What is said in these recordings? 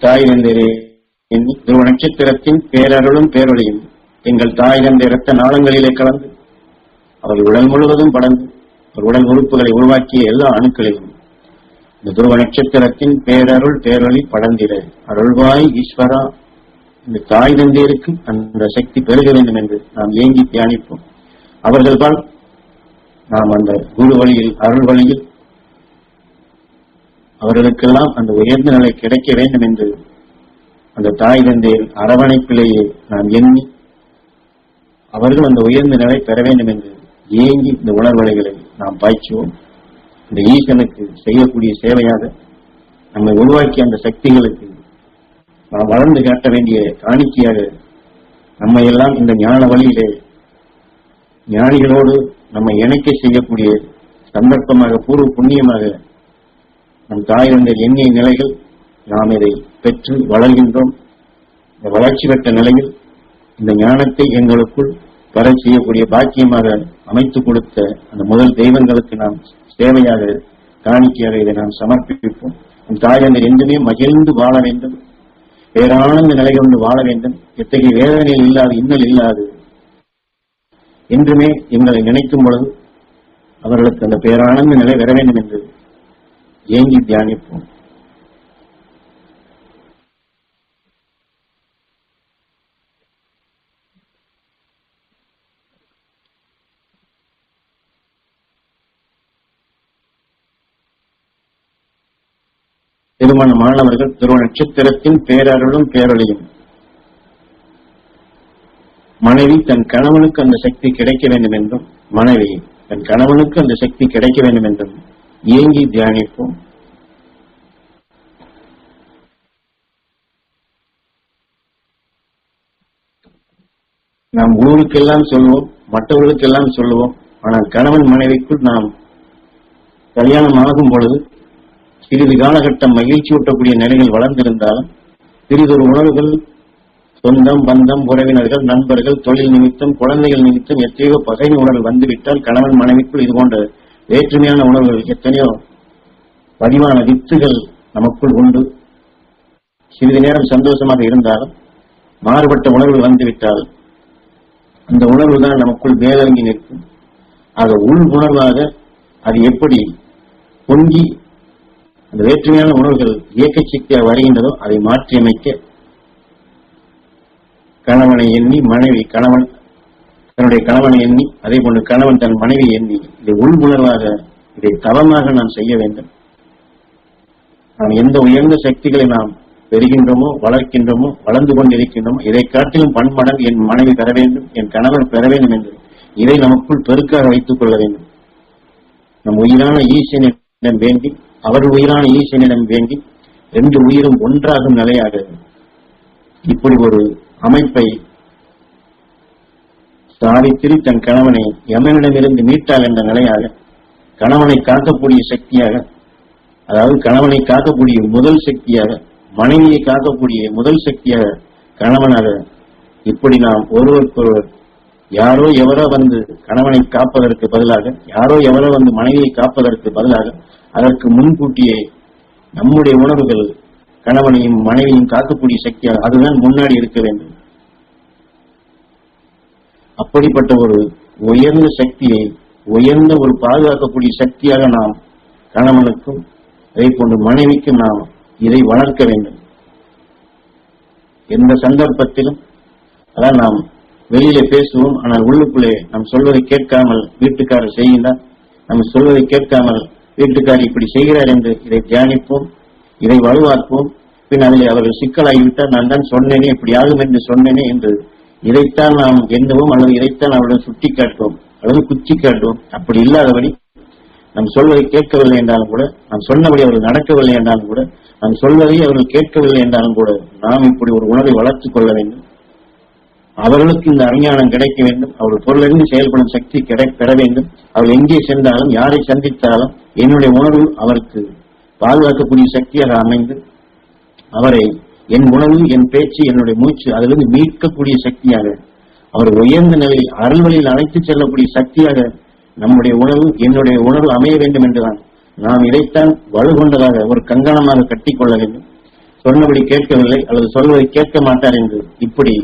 தாய் தந்தரே எண்ணி துருவ நட்சத்திரத்தின் பேரருளும் பேரொழியும் எங்கள் தாய் தந்த இரத்த நாளங்களிலே கலந்து அவர் உடல் முழுவதும் படர்ந்து அவர் உடல் உறுப்புகளை உருவாக்கிய எல்லா அணுக்களிலும் இந்த துருவ நட்சத்திரத்தின் பேரருள் பேரொளி படர்ந்திட. அருள்வாய் ஈஸ்வரா இந்த தாய் தந்தையருக்கு அந்த சக்தி பெருக வேண்டும் என்று நாம் ஏங்கி தியானிப்போம். அவர்கள்தான் நாம் அந்த குரு வழியில் அருள் வழியில் அவர்களுக்கெல்லாம் அந்த உயர்ந்த நிலை கிடைக்க வேண்டும் என்று அந்த தாய் தந்தையில் அரவணைப்பிலேயே நாம் எண்ணி அவர்கள் அந்த உயர்ந்த நிலை பெற வேண்டும் என்று ஏங்கி இந்த உணர்வலைகளை நாம் பாய்ச்சுவோம். இந்த ஈசனுக்கு செய்யக்கூடிய சேவையாக நம்மை உருவாக்கிய அந்த சக்திகளுக்கு நாம் வளர்ந்து காட்ட வேண்டிய காணிக்கையாக நம்மை எல்லாம் இந்த ஞான வழியிலே ஞானிகளோடு நம்மை இணைக்க செய்யக்கூடிய சந்தர்ப்பமாக பூர்வ புண்ணியமாக நம் தாய் தந்த எண்ணிய நிலைகள் நாம் இதை பெற்று வளர்கின்றோம். இந்த வளர்ச்சி பெற்ற நிலையில் இந்த ஞானத்தை எங்களுக்குள் பெற செய்யக்கூடிய பாக்கியமாக அமைத்துக் கொடுத்த அந்த முதல் தெய்வங்களுக்கு நாம் சேவையாக காணிக்கையாக இதை நாம் சமர்ப்பிப்போம். நம் தாய் தந்தை என்றுமே மகிழ்ந்து வாழ வேண்டும். பேரானந்த நிலை கொண்டு வாழ வேண்டும். எத்தகைய வேதனையில் இல்லாது இன்னல் இல்லாது. என்றுமே எங்களை நினைக்கும் பொழுது அவர்களுக்கு அந்த பேரானந்த நிலை வர வேண்டும் என்று ஏங்கி தியானிப்போம். திருமண மாணவர்கள் திரு நட்சத்திரத்தின் பேரருளும் பேரொழியும். மனைவி தன் கணவனுக்கு அந்த சக்தி கிடைக்க வேண்டும் என்றும் மனைவி தன் கணவனுக்கு அந்த சக்தி கிடைக்க வேண்டும் என்றும் ஏங்கி தியானிப்போம். நாம் ஊருக்கெல்லாம் சொல்லுவோம் மற்றவர்களுக்கெல்லாம் சொல்லுவோம் ஆனால் கணவன் மனைவிக்குள் நாம் கல்யாணம் ஆகும் பொழுது சிறிது காலகட்டம் மகிழ்ச்சி ஊட்டக்கூடிய நிலைகள் வளர்ந்திருந்தாலும் சிறிதொரு உணர்வுகள் சொந்தம் பந்தம் உறவினர்கள் நண்பர்கள் தொழில் நிமித்தம் குழந்தைகள் நிமித்தம் எத்தனையோ பகை உணர்வு வந்துவிட்டால் கணவன் மனைவிக்குள் இது போன்ற வேற்றுமையான உணர்வுகள் எத்தனையோ பதிவான வித்துகள் நமக்குள் உண்டு. சிறிது நேரம் சந்தோஷமாக இருந்தாலும் மாறுபட்ட உணர்வு வந்துவிட்டால் அந்த உணர்வு தான் நமக்குள் மேலங்கி நிற்கும். ஆக உள் உணர்வாக அது எப்படி பொங்கி அந்த வேற்றுமையான உணர்வுகள் இயக்க சக்தியாக வருகின்றதோ அதை மாற்றியமைக்க கணவனை எண்ணி மனைவி கணவன் தன்னுடைய கணவனை எண்ணி அதே போன்று கணவன் தன் மனைவி எண்ணி இதை உள் உணர்வாக இதை தவமாக நாம் செய்ய வேண்டும். நாம் எந்த உயர்ந்த சக்திகளை நாம் பெறுகின்றோமோ வளர்க்கின்றோமோ வளர்ந்து கொண்டிருக்கின்றோமோ இதை காட்டிலும் பன்மடங்கு என் மனைவி பெற வேண்டும் என் கணவன் பெற வேண்டும் என்று இதை நமக்குள் பெருக்காக வைத்துக் கொள்ள வேண்டும். நம் உயிரான ஈசனிடம் வேண்டி அவர் உயிரான ஈசனிடம் வேண்டி ரெண்டு உயிரும் ஒன்றாகும் நிலையாக இப்படி ஒரு அமைப்பை சாவித்திரி தன் கணவனை யமனிடமிருந்து மீட்டாள் என்ற நிலையாக கணவனை காக்கக்கூடிய சக்தியாக அதாவது கணவனை காக்கக்கூடிய முதல் சக்தியாக மனைவியை காக்கக்கூடிய முதல் சக்தியாக கணவனாக இப்படி நாம் ஒருவருக்கொருவர் யாரோ எவரோ வந்து கணவனை காப்பதற்கு பதிலாக யாரோ எவரோ வந்து மனைவியை காப்பதற்கு பதிலாக அதற்கு முன்கூட்டியே நம்முடைய உணர்வுகள் கணவனையும் மனைவியும் காக்கக்கூடிய சக்தியாக அதுதான் முன்னாடி இருக்க வேண்டும். அப்படிப்பட்ட ஒரு உயர்ந்த சக்தியை உயர்ந்த ஒரு பாதுகாக்கக்கூடிய சக்தியாக நாம் கணவனுக்கும் அதை போன்று மனைவிக்கும் நாம் இதை வளர்க்க வேண்டும். எந்த சந்தர்ப்பத்திலும் அதான் நாம் வெளியிலே பேசுவோம் ஆனால் உள்ளுக்குள்ளே நாம் சொல்வதை கேட்காமல் வீட்டுக்காரர் செய்கின்றார். நம்ம சொல்வதை கேட்காமல் வீட்டுக்காரர் இப்படி செய்கிறார் என்று இதை தியானிப்போம் இதை வலுவாக்குவோம். பின் அதில் அவர்கள் சிக்கலாகிவிட்டால் நான் தான் சொன்னேனே இப்படி ஆகும் என்று சொன்னேனே என்று இதைத்தான் நாம் எண்ணுவோம் அல்லது இதைத்தான் அவர்களிடம் சுட்டி காட்டுவோம் அல்லது குச்சி காட்டுவோம் அப்படி இல்லாதபடி நாம் சொல்வதை கேட்கவில்லை என்றாலும் கூட நாம் சொன்னபடி அவர்கள் நடக்கவில்லை என்றாலும் கூட நாம் சொல்வதை அவர்கள் கேட்கவில்லை என்றாலும் கூட நாம் இப்படி ஒரு உணர்வை வளர்த்துக் கொள்ள வேண்டும். அவர்களுக்கு இந்த அறிஞானம் கிடைக்க வேண்டும். அவர்கள் பொருளிலிருந்து செயல்படும் சக்தி கிடை பெற வேண்டும். அவர்கள் எங்கே சென்றாலும் யாரை சந்தித்தாலும் என்னுடைய உணர்வு அவருக்கு பாதுகாக்கக்கூடிய சக்தியாக அமைந்து அவரை என் உணவு என் பேச்சு என்னுடைய மூச்சு அதிலிருந்து மீட்கக்கூடிய சக்தியாக அவர் உயர்ந்த நிலையில் அருள்வழியில் அழைத்துச் செல்லக்கூடிய சக்தியாக நம்முடைய உணவு என்னுடைய உணர்வு அமைய வேண்டும் என்றுதான் நாம் இதைத்தான் வலுகொண்டதாக ஒரு கங்கணமாக கட்டிக்கொள்ள வேண்டும். சொன்னபடி கேட்கவில்லை அல்லது சொல்வதை கேட்க மாட்டார் என்று இப்படி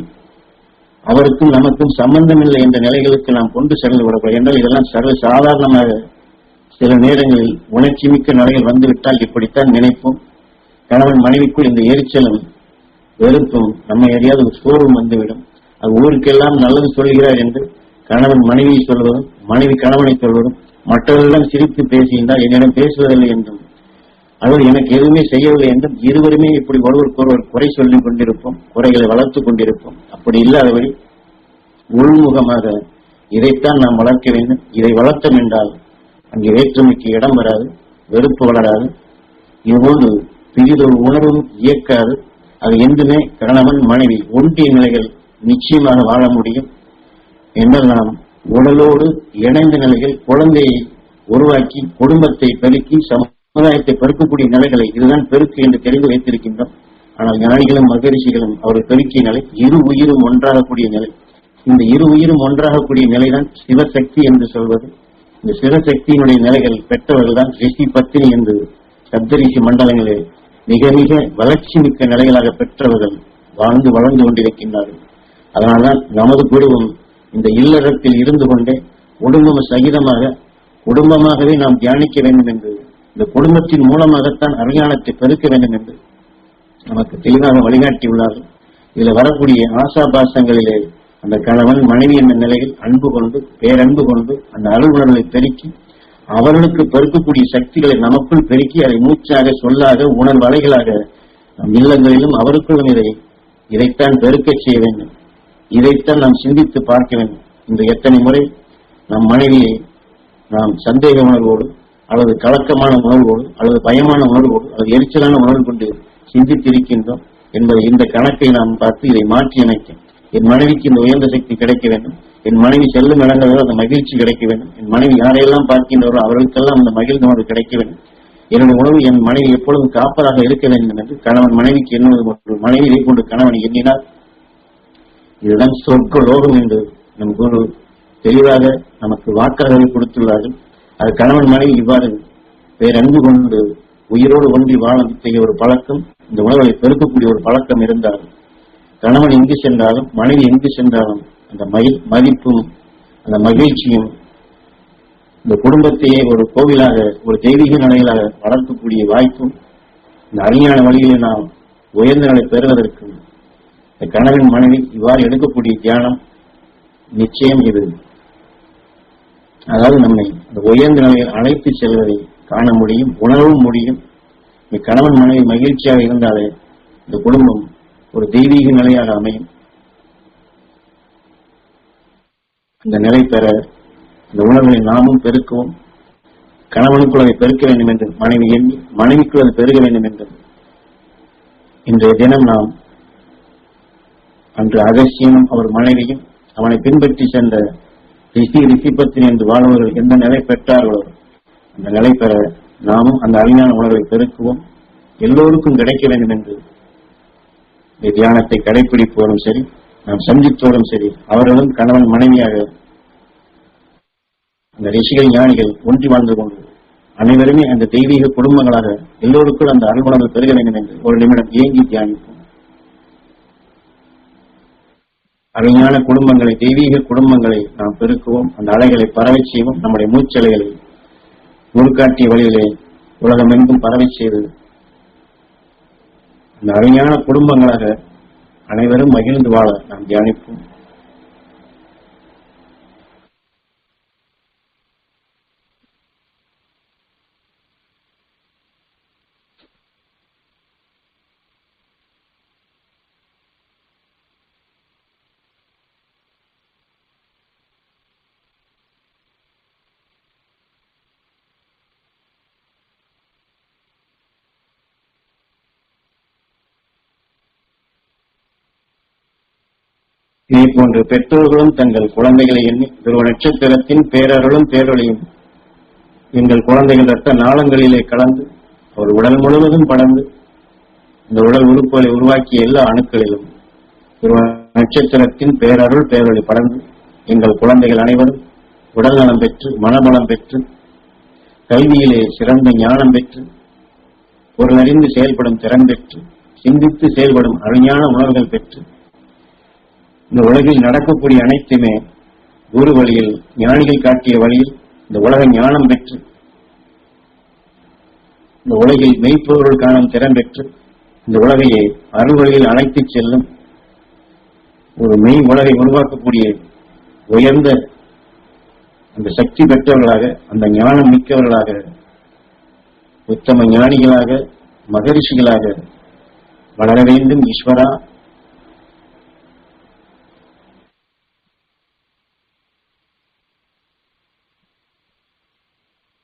அவருக்கும் நமக்கும் சம்பந்தமில்லை என்ற நிலைகளுக்கு நாம் கொண்டு சென்று விடக்கூடாது என்றால் இதெல்லாம் சர்வ சாதாரணமாக சில நேரங்களில் உணர்ச்சி மிக்க நிலைகள் வந்துவிட்டால் இப்படித்தான் நினைப்போம். கணவன் மனைவிக்குள் இந்த எரிச்சலும் வெறுப்பும் நம்ம எதையாவது ஒரு சோர்வும் வந்துவிடும். அது ஊருக்கெல்லாம் நல்லது சொல்கிறார் என்று கணவன் மனைவியை சொல்வதும் மனைவி கணவனை சொல்வதும் மற்றவர்களிடம் சிரித்து பேசியிருந்தால் என்னிடம் பேசுவதில்லை என்றும். அல்லது எனக்கு எதுவுமே செய்யவில்லை என்றும் இருவருமே இப்படி ஒருவருக்கொருவர் குறை சொல்லிக் கொண்டிருப்போம் குறைகளை வளர்த்துக் கொண்டிருப்போம். அப்படி இல்லாதபடி உள்முகமாக இதைத்தான் நாம் வளர்க்க வேண்டும். இதை வளர்த்தோம் என்றால் அங்கே வேற்றுமைக்கு இடம் வராது வெறுப்பு வளராது. இதுபோன்று பிரிதொரு உணர்வும் இயக்காது. அது என்றுமே கணவன் மனைவி ஒன்றிய நிலைகள் நிச்சயமாக வாழ முடியும் என்றால் நாம் உடலோடு இணைந்த நிலைகள் குழந்தையை உருவாக்கி குடும்பத்தை பெருக்கி சமுதாயத்தை பெருக்கக்கூடிய நிலைகளை இதுதான் பெருக்கு என்று தெரிந்து வைத்திருக்கின்றோம். ஆனால் ஞானிகளும் மகரிஷிகளும் அவர்கள் பெருக்கிய நிலை இரு உயிரும் ஒன்றாகக்கூடிய நிலை. இந்த இரு உயிரும் ஒன்றாகக்கூடிய நிலைதான் சிவசக்தி என்று சொல்வது. இந்த சிவசக்தியினுடைய நிலைகள் பெற்றவர்கள் தான் ரிஷி பத்தினி என்று சப்தரிஷி மண்டலங்களில் மிக மிக வளர்ச்சி மிக்க நிலைகளாக பெற்றவர்கள் வாழ்ந்து வளர்ந்து கொண்டிருக்கின்றார்கள். அதனால்தான் நமது குடும்பம் இந்த இல்லறத்தில் இருந்து கொண்டே குடும்பம் சகிதமாக குடும்பமாகவே நாம் தியானிக்க வேண்டும் என்று இந்த குடும்பத்தின் மூலமாகத்தான் அரியானத்தை பெருக்க வேண்டும் என்று நமக்கு தெளிவாக வழிகாட்டியுள்ளார்கள் இதுல வரக்கூடிய ஆசாபாசங்களிலே அந்த கணவன் மனைவி என்ற நிலையில் அன்பு கொண்டு பேரன்பு கொண்டு அந்த அருள் பெருக்கி அவர்களுக்கு பெருக்கக்கூடிய சக்திகளை நமக்குள் பெருக்கி அதை மூச்சாக சொல்லாக உணர்வலைகளாக நம் இல்லங்களிலும் அவருக்குள்ளும் இதை இதைத்தான் பெருக்கச் செய்ய வேண்டும். இதைத்தான் நாம் சிந்தித்து பார்க்க வேண்டும். இந்த எத்தனை முறை நம் மனைவியை நாம் சந்தேக உணர்வோடு அல்லது கலக்கமான உணர்வோடு அல்லது பயமான உணர்வோடு அல்லது எரிச்சலான உணர்வு கொண்டு சிந்தித்திருக்கின்றோம் என்பதை இந்த கணக்கை நாம் பார்த்து இதை மாற்றி அமைக்க என் மனைவிக்கு இந்த உயர்ந்த சக்தி கிடைக்க வேண்டும். என் மனைவி செல்லும் இடங்களில் அந்த மகிழ்ச்சி கிடைக்க வேண்டும். என் மனைவி யாரையெல்லாம் பார்க்கின்றவரோ அவர்களுக்கெல்லாம் அந்த மகிழ்ந்த உணர்வு கிடைக்க வேண்டும். என்னுடைய உணவு என் மனைவி எப்பொழுதும் காப்பதாக இருக்க வேண்டும் என்று கணவன் மனைவிக்கு எண்ணுவது ஒரு மனைவி இதை கொண்டு கணவன் எண்ணினார். இதுதான் சொர்க்க லோகம் என்று நம் குரு தெளிவாக நமக்கு வாக்காளர்கள் கொடுத்துள்ளார்கள். அது கணவன் மனைவி இவ்வாறு பேரன்பு கொண்டு உயிரோடு ஒன்றி வாழ ஒரு பழக்கம் இந்த உணவை பெருக்கக்கூடிய ஒரு பழக்கம் இருந்தால் கணவன் எங்கு சென்றாலும் மனைவி எங்கு சென்றாலும் அந்த மதிப்பும் அந்த மகிழ்ச்சியும் இந்த குடும்பத்தையே ஒரு கோவிலாக ஒரு தெய்வீக நிலையிலாக வளர்க்கக்கூடிய வாய்ப்பும் இந்த அறிஞான வழியிலே நாம் உயர்ந்த நிலை பெறுவதற்கும் இந்த கணவன் மனைவி இவ்வாறு எடுக்கக்கூடிய தியானம் நிச்சயம் இது. அதாவது நம்மை அந்த உயர்ந்த நிலையில் அழைத்து செல்வதை காண முடியும் உணரவும் முடியும். இந்த கணவன் மனைவி மகிழ்ச்சியாக இருந்தாலே இந்த குடும்பம் ஒரு தெய்வீக நிலையாக அமையும். இந்த நிலை பெற இந்த உணர்வை நாமும் பெருக்கவும் கணவனுக்குள் அதை பெருக்க வேண்டும் என்று மனைவி எண்ணி மனைவிக்குள் அது பெருக வேண்டும் என்று. இன்றைய தினம் நாம் அன்று அகசியனும் அவர் மனைவியும் அவனை பின்பற்றி சென்ற ரிஷி ரிஷிபத்தின் என்று வாழ்வர்கள் எந்த நிலை பெற்றார்களோ அந்த நிலை பெற நாமும் அந்த அறிஞான உணர்வை பெருக்குவோம். எல்லோருக்கும் கிடைக்க வேண்டும் என்று. தியானத்தை கடைபிடிப்போரும் சரி நாம் சந்தித்தோரும் சரி அவர்களும் கணவன் மனைவியாக அந்த ரிஷிகள் ஞானிகள் ஒன்றி வாழ்ந்து கொண்டு அனைவருமே அந்த தெய்வீக குடும்பங்களாக எல்லோருக்கும் அந்த அருள்குணங்கள் பெருக வேண்டும் என்று ஒரு நிமிடம் இயங்கி தியானிப்போம். அருமையான குடும்பங்களை தெய்வீக குடும்பங்களை நாம் பெருக்குவோம். அந்த அலைகளை பரவை செய்வோம். நம்முடைய மூச்சலைகளை உருக்காட்டிய வழியிலே உலகமெங்கும் பரவை செய்து அந்த அருமையான குடும்பங்களாக அனைவரும் மகிழ்ந்து வாழ நாம் தியானிப்போம். இதே போன்று பெற்றோர்களும் தங்கள் குழந்தைகளை எண்ணி துருவ நட்சத்திரத்தின் பேரருளும் பேரொழியும் எங்கள் குழந்தைகள் ரத்த நாளங்களிலே கலந்து அவர் உடல் முழுவதும் படர்ந்து இந்த உடல் உறுப்புகளை உருவாக்கிய எல்லா அணுக்களிலும் துருவ நட்சத்திரத்தின் பேரருள் பேரொழி படர்ந்து எங்கள் குழந்தைகள் அனைவரும் உடல் நலம் பெற்று மனபலம் பெற்று கல்வியிலே சிறந்த ஞானம் பெற்று பொருளறிந்து செயல்படும் திறன் பெற்று சிந்தித்து செயல்படும் அருமையான உணர்வுகள் பெற்று இந்த உலகில் நடக்கக்கூடிய அனைத்துமே குரு வழியில் ஞானிகள் காட்டிய வழியில் இந்த உலக ஞானம் பெற்று இந்த உலகில் மெய்ப்பொருள் காணும் திறன் பெற்று இந்த உலகையே அருள் வழியில் அழைத்துச் செல்லும் ஒரு மெய் உலகை உருவாக்கக்கூடிய உயர்ந்த அந்த சக்தி பெற்றவர்களாக அந்த ஞானம் மிக்கவர்களாக உத்தம ஞானிகளாக மகரிஷிகளாக வளர வேண்டும் ஈஸ்வரா.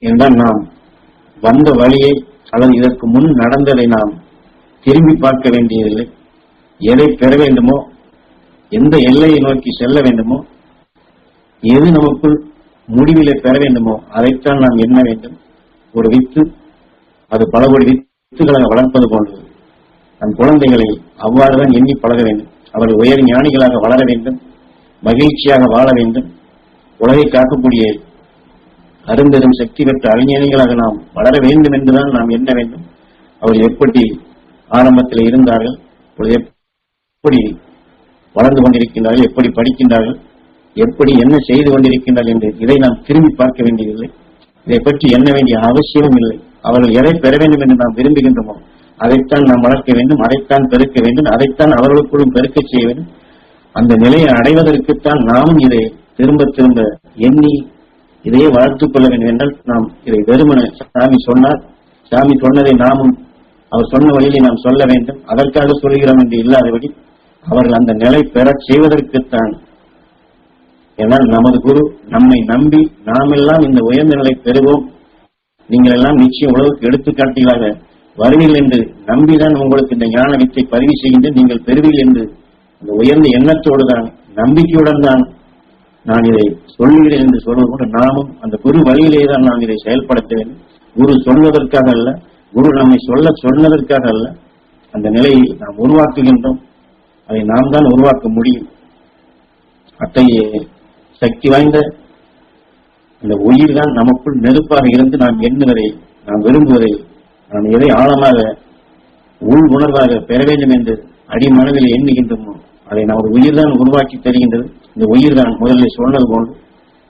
என்றால் நாம் வந்த வழியை அல்லது இதற்கு முன் நடந்ததை நாம் திரும்பி பார்க்க வேண்டியதில்லை. எதை பெற வேண்டுமோ எந்த எல்லையை நோக்கி செல்ல வேண்டுமோ எது நமக்குள் முடிவிலே பெற வேண்டுமோ அதைத்தான் நாம் எண்ண வேண்டும். ஒரு வித்து அது பல கோடி வித்துகளாக வளர்ப்பது போன்றது. நம் குழந்தைகளை அவ்வாறுதான் எண்ணி பழக வேண்டும். அவர்கள் உயர் ஞானிகளாக வளர வேண்டும். மகிழ்ச்சியாக வாழ வேண்டும். உலகை காக்கக்கூடிய அரும்பெரும் சக்தி பெற்ற அறிஞர்களாக நாம் வளர வேண்டும் என்றுதான் நாம் எண்ண வேண்டும். அவர் எப்படி ஆரம்பத்தில் இருந்தார்கள் இப்பொழுது எப்படி வளர்ந்து கொண்டிருக்கின்றார்கள் எப்படி படிக்கின்றார்கள் எப்படி என்ன செய்து கொண்டிருக்கின்றார்கள் என்று இதை நாம் திரும்பி பார்க்க வேண்டியதில்லை. இதை பற்றி எண்ண வேண்டிய அவசியமும் இல்லை. அவர்கள் எதை பெற வேண்டும் என்று நாம் விரும்புகின்றோமோ அதைத்தான் நாம் வளர்க்க வேண்டும் அதைத்தான் பெருக்க வேண்டும் அதைத்தான் அவர்களுக்குள்ளும் பெருக்கச் செய்ய வேண்டும். அந்த நிலையை அடைவதற்குத்தான் நாமும் இதை திரும்ப திரும்ப எண்ணி இதையே வளர்த்துக் கொள்ள வேண்டும் என்றால் நாம் இதை வெறுமன சாமி சொன்னார் சாமி சொன்னதை நாமும் அவர் சொன்ன வழியிலே நாம் சொல்ல வேண்டும். அதற்காக சொல்கிறோம் என்று இல்லாதபடி அவர்கள் அந்த நிலை பெறச் செய்வதற்குத்தான். ஏனால் நமது குரு நம்மை நம்பி நாமெல்லாம் இந்த உயர்ந்த நிலை பெறுவோம். நீங்கள் எல்லாம் நிச்சயம் உலகுக்கு எடுத்துக்காட்டிகளாக வருவீர்கள் என்று நம்பிதான் உங்களுக்கு இந்த ஞான வித்தை பதிவு செய்கின்ற நீங்கள் பெறுவீர்கள் என்று அந்த உயர்ந்த எண்ணத்தோடு தான் நம்பிக்கையுடன் தான் நான் இதை சொல்லுகிறேன் என்று சொல்வது கூட நாமும் அந்த குரு வழியிலே தான் நாம் இதை செயல்படுத்த வேண்டும் குரு சொல்வதற்காக அல்ல குரு நம்மை சொல்ல சொன்னதற்காக அல்ல. அந்த நிலையை நாம் உருவாக்குகின்றோம். அதை நாம் தான் உருவாக்க முடியும். அத்தகைய சக்தி வாய்ந்த அந்த உயிர் தான் நமக்குள் நெருப்பாக இருந்து நாம் எண்ணுவதை நாம் விரும்புவதை நாம் எதை ஆழமாக உள் உணர்வாக பெற வேண்டும் என்று அடிமனதில் எண்ணுகின்றோமோ அதை நமது உயிர் தான் உருவாக்கி தருகின்றது. இந்த உயிர் தான் முதலில் சொன்னது போன்று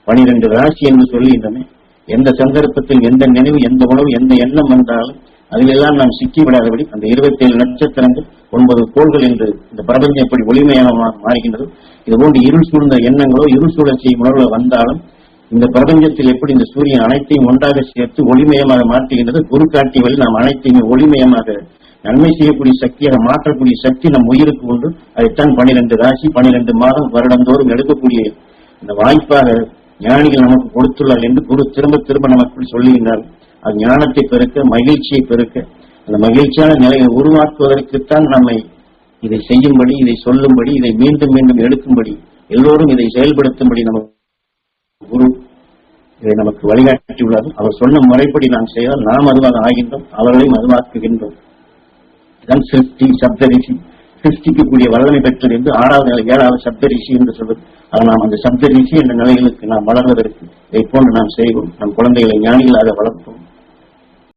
பனிரெண்டு ராசி என்று சொல்லுகின்றன எந்த சந்தர்ப்பத்தில் எந்த நினைவு எந்த உணவு எந்த எண்ணம் வந்தாலும் அதிலெல்லாம் நாம் சிக்கிவிடாதபடி அந்த இருபத்தேழு நட்சத்திரங்கள் ஒன்பது கோள்கள் என்று இந்த பிரபஞ்சம் எப்படி ஒளிமையாக மாறுகின்றது இதுபோன்று இருள் சூழ்ந்த எண்ணங்களோ இருள் சூழல் செய்யும் உணர்வு வந்தாலும் இந்த பிரபஞ்சத்தில் எப்படி இந்த சூரியன் அனைத்தையும் ஒன்றாக சேர்த்து ஒளிமயமாக மாற்றுகின்றது குரு காட்டிய வழி நாம் அனைத்தையும் ஒளிமயமாக நன்மை செய்யக்கூடிய சக்தியாக மாற்றக்கூடிய சக்தி நம் உயிருக்கு உண்டு. அதைத்தான் பனிரெண்டு ராசி பனிரெண்டு மாதம் வருடந்தோறும் எடுக்கக்கூடிய இந்த வாய்ப்பாக ஞானிகள் நமக்கு கொடுத்துள்ளார் என்று குரு திரும்ப திரும்ப நமக்கு சொல்லுகின்றார். அது ஞானத்தை பெருக்க மகிழ்ச்சியை பெருக்க. அந்த மகிழ்ச்சியான நிலையை உருவாக்குவதற்குத்தான் நம்மை இதை செய்யும்படி இதை சொல்லும்படி இதை மீண்டும் மீண்டும் எடுக்கும்படி எல்லோரும் இதை செயல்படுத்தும்படி நமக்கு குரு இதை நமக்கு வழிகாட்டியுள்ளார். அவர் சொன்ன முறைப்படி நாம் செய்தால் நாம் அதுவாக ஆகின்றோம் அவர்களையும் அதுவாக்குகின்றோம். இதான் சிருஷ்டி சப்தரிஷி சிருஷ்டிக்கக்கூடிய வல்லமை பெற்றது என்று ஆறாவது நிலை ஏழாவது சப்தரிஷி என்று சொல்வது. அதை நாம் அந்த சப்தரிஷி என்ற நிலைகளுக்கு நாம் வளர்வதற்கு இதை போன்று நாம் செய்வோம். நம் குழந்தைகளை ஞானிகளாக வளர்ப்போம்.